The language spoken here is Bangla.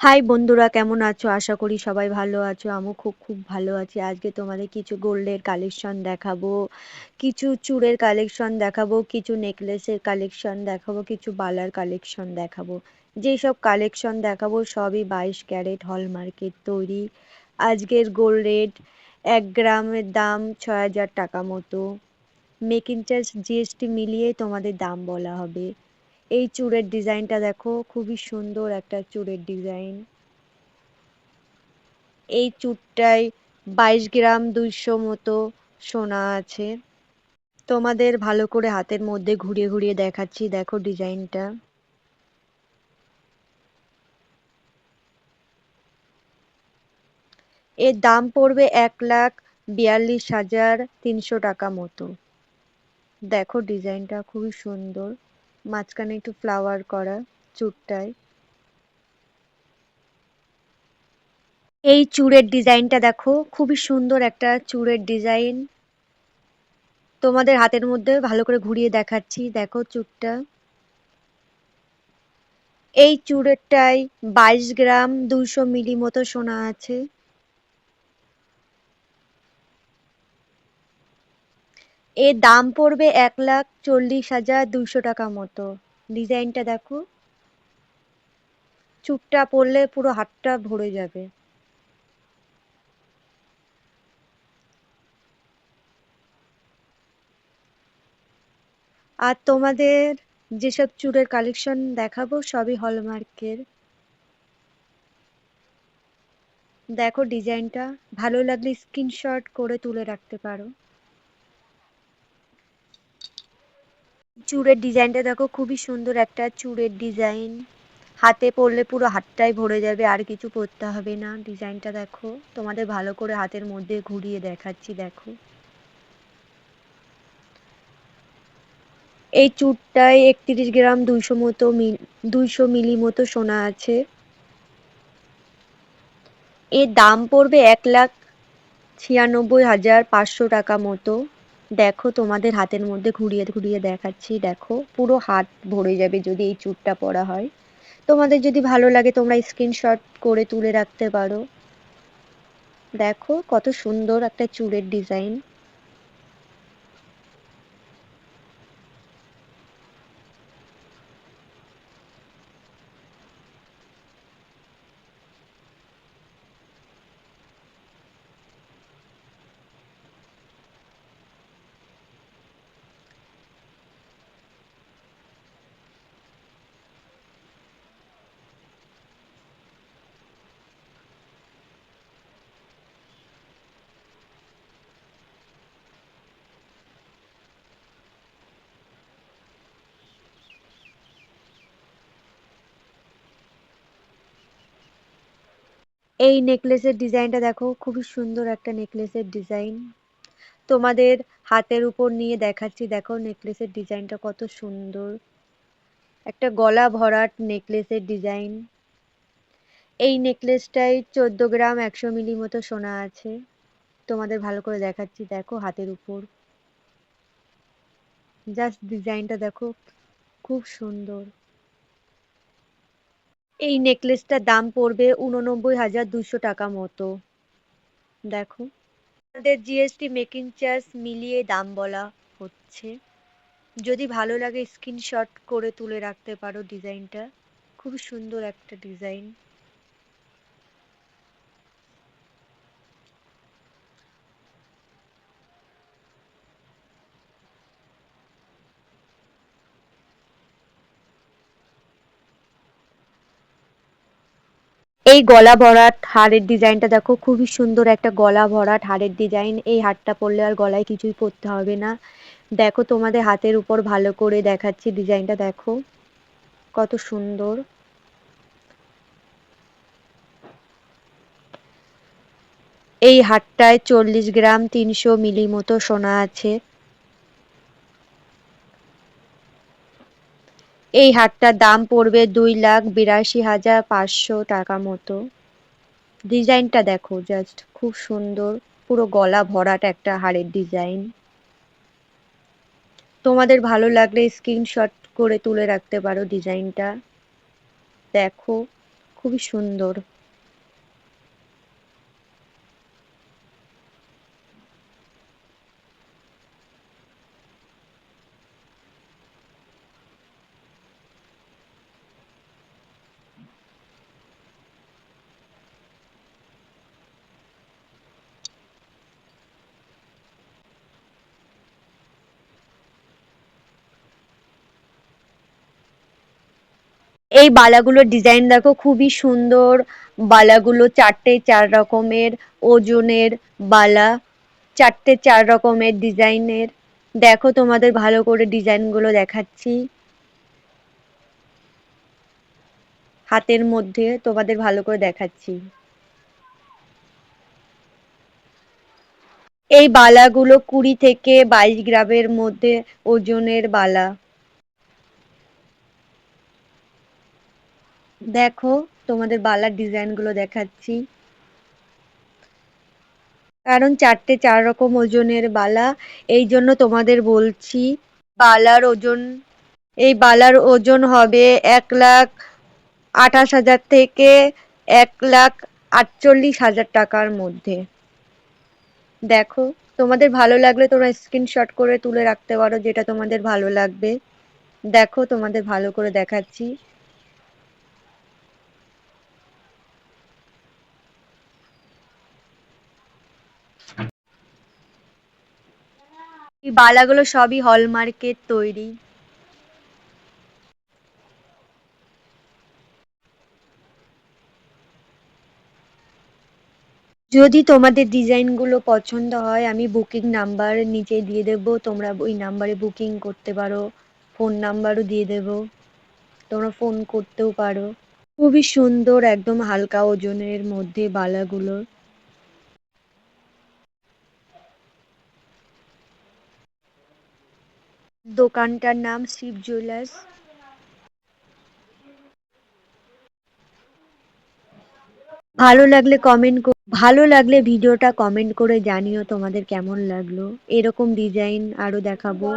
হাই বন্ধুরা, কেমন আছো? আশা করি সবাই ভালো আছো। আমিও খুব খুব ভালো আছি। আজকে তোমাদের কিছু গোল্ডের কালেকশন দেখাবো, কিছু চূড়ের কালেকশন দেখাবো, কিছু নেকলেসের কালেকশন দেখাবো, কিছু বালার কালেকশন দেখাবো। যেসব কালেকশন দেখাবো সবই বাইশ ক্যারেট হলমার্কের তৈরি। আজকের গোল্ড রেট এক গ্রামের দাম ছয় হাজার টাকা মতো। মেকিং চার্জ জিএসটি মিলিয়ে তোমাদের দাম বলা হবে। এই চূড়ের ডিজাইনটা দেখো, খুবই সুন্দর একটা চূড়ের ডিজাইন। এই চূড়টায় বাইশ গ্রাম দুইশো মতো সোনা আছে। তোমাদের ভালো করে হাতের মধ্যে ঘুরিয়ে ঘুরিয়ে দেখাচ্ছি, দেখো ডিজাইনটা। এর দাম পড়বে এক লাখ বিয়াল্লিশ হাজার তিনশো টাকা মতো। দেখো ডিজাইনটা খুবই সুন্দর। মাঝখানে একটু ফ্লাওয়ার করা চূড়টায় এই চূড়ের ডিজাইনটা দেখো, খুবই সুন্দর একটা চূড়ের ডিজাইন। তোমাদের হাতের মধ্যে ভালো করে ঘুরিয়ে দেখাচ্ছি, দেখো চূড়টা। এই চূড়েরটায় বাইশ গ্রাম দুইশো মিলি মতো সোনা আছে। এর দাম পড়বে এক লাখ চল্লিশ হাজার দুশো টাকা মতো। ডিজাইনটা দেখো। চুপটা পরলে পুরো হাতটা ভরে যাবে। আর তোমাদের যেসব চূড়ের কালেকশন দেখাবো, সবই হলমার্কের। দেখো ডিজাইনটা। ভালো লাগলে স্ক্রিনশট করে তুলে রাখতে পারো। চূড়ের ডিজাইনটা দেখো, খুবই সুন্দর একটা চূড়ের ডিজাইন। হাতে পরলে পুরো হাতটাই ভরে যাবে, আর কিছু পরতে হবে না। ডিজাইনটা দেখো, তোমাদের ভালো করে হাতের মধ্যে ঘুরিয়ে দেখাচ্ছি, দেখো। এই চূড়টায় একত্রিশ গ্রাম দুইশো মতো দুইশো মিলি মতো সোনা আছে। এর দাম পড়বে এক লাখ ছিয়ানব্বই হাজার পাঁচশো টাকা মতো। দেখো তোমাদের হাতের মধ্যে ঘুরিয়ে ঘুরিয়ে দেখাচ্ছি, দেখো পুরো হাত ভরে যাবে যদি এই চুটটা পরা হয়। তোমাদের যদি ভালো লাগে তোমরা স্ক্রিনশট করে তুলে রাখতে পারো। দেখো কত সুন্দর একটা চুড়ের ডিজাইন এই নেকলেসের ডিজাইনটা দেখো, খুবই সুন্দর একটা নেকলেসের ডিজাইন তোমাদের হাতের উপর নিয়ে দেখাচ্ছি, দেখো নেকলেসের ডিজাইনটা কত সুন্দর। একটা গলা ভরাট নেকলেসের ডিজাইন এই নেকলেসটায় চোদ্দ গ্রাম একশো মিলি মতো সোনা আছে। তোমাদের ভালো করে দেখাচ্ছি, দেখো হাতের উপর। জাস্ট ডিজাইনটা দেখো, খুব সুন্দর। এই নেকলেসটার দাম পড়বে উননব্বই হাজার দুশো টাকা মতো। দেখো। আমাদের জিএসটি মেকিং চার্জ মিলিয়ে দাম বলা হচ্ছে। যদি ভালো লাগে স্ক্রিনশট করে তুলে রাখতে পারো ডিজাইনটা খুব সুন্দর একটা ডিজাইন এই গলা ভরাট হারের ডিজাইনটা দেখো, খুবই সুন্দর একটা গলা ভরাট হারের ডিজাইন। এই হারটা পরলে আর গলায় কিছুই পরতে হবে না। দেখো তোমাদের হাতের উপর ভালো করে দেখাচ্ছি ডিজাইনটা, দেখো। কত সুন্দর। এই হারটায় চল্লিশ গ্রাম তিনশো মিলি মতো সোনা আছে। এই হারটার দাম পড়বে দুই লাখ বিরাশি হাজার পাঁচশো টাকা মতো। ডিজাইনটা দেখো জাস্ট খুব সুন্দর, পুরো গলা ভরাট একটা হারের ডিজাইন। তোমাদের ভালো লাগলে স্ক্রিনশট করে তুলে রাখতে পারো ডিজাইনটা। দেখো, খুবই সুন্দর। এই বালাগুলোর ডিজাইন দেখো, খুবই সুন্দর। বালাগুলো চারটে চার রকমের, ওজনের বালা চারটে চার রকমের ডিজাইনের দেখো তোমাদের ভালো করে ডিজাইনগুলো দেখাচ্ছি। হাতের মধ্যে তোমাদের ভালো করে দেখাচ্ছি। এই বালাগুলো কুড়ি থেকে বাইশ গ্রামের মধ্যে ওজনের বালা। দেখো, তোমাদের বালার ডিজাইনগুলো দেখাচ্ছি। কারণ চারটে চার রকম ওজনের বালা, এই জন্য তোমাদের বলছি, বালার ওজন, এই বালার ওজন হবে এক লাখ আঠাশ হাজার থেকে এক লাখ আটচল্লিশ হাজার টাকার মধ্যে। দেখো, তোমাদের ভালো লাগলে তোমরা স্ক্রিনশট করে তুলে রাখতে পারো যেটা তোমাদের ভালো লাগবে। দেখো, তোমাদের ভালো করে দেখাচ্ছি। এই বালাগুলো সবই হলমার্কের তৈরি। যদি তোমাদের ডিজাইনগুলো পছন্দ হয়, আমি বুকিং নাম্বার নিচে দিয়ে দেবো। তোমরা ওই নাম্বারে বুকিং করতে পারো, ফোন নাম্বারও দিয়ে দেবো। তোমরা ফোন করতেও পারো। খুবই সুন্দর, একদম হালকা ওজনের মধ্যে বালাগুলো। দোকানটার নাম শিব জুয়েলার্স। ভালো লাগলে কমেন্ট ভালো লাগলে ভিডিওটা কমেন্ট করে জানিও তোমাদের কেমন লাগল। এরকম ডিজাইন আরও দেখাবো।